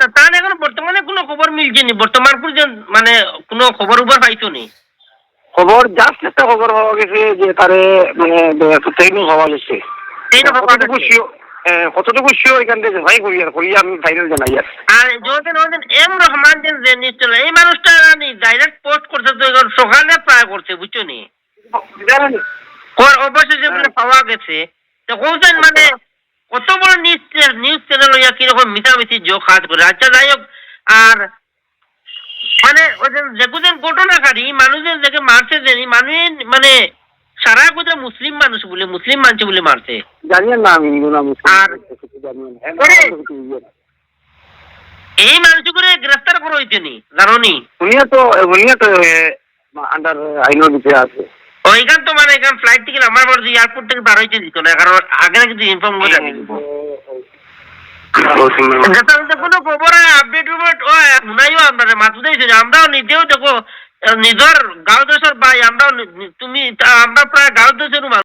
তার এখন বর্তমানে কোনো খবর মিলছে নি? বর্তমান পর্যন্ত মানে কোনো খবর উবার পাইছো নি? খবর জাস্ট একটা খবর পাওয়া গেছে যে তারে মানে ট্রেনিং হওয়া গেছে। কতটুকু শিও কতটুকু শিও এখান থেকে ভাই করি আর করি আমি ফাইনাল জানাই আর। আর যখন ওদের এম রহমান যে যে নিশ্চল এই মানুষটা ডাইরেক্ট পোস্ট করছে তো এখন সকালে প্রায় করছে বুঝছ নি? কর অবশেষে বলে পাওয়া গেছে। তো কোথায় মানে কত বড় নিউজ নিউজ চ্যানেল হইয়া কীরকম মিশামিশি যোগ কাজ করে। আচ্ছা যাই হোক আর মানে ওদের ঘটনাকারী মানুষের যাকে মারছে যে মানুষ মানে সারা কোথায় মুসলিম মানুষ বলে মুসলিম মানুষ বলে মারছে। জানি না আমি না আর- এই মানুষগুলো গ্রেফতার করা হয়েছে নি জানো নি তো শুনিয়া তো আন্ডার আইনের ভিতরে আছে। ওইখান তো মানে এখান ফ্লাইট থেকে আমার বড় এয়ারপোর্ট থেকে বার হয়েছে দিত না কারণ আগে কিন্তু ইনফর্ম করে কোনো আপডেট শুনাইও আমরাও নিজেও দেখো নিজের গাঁও ভাই আমরাও তুমি আমরা প্রায় গাঁও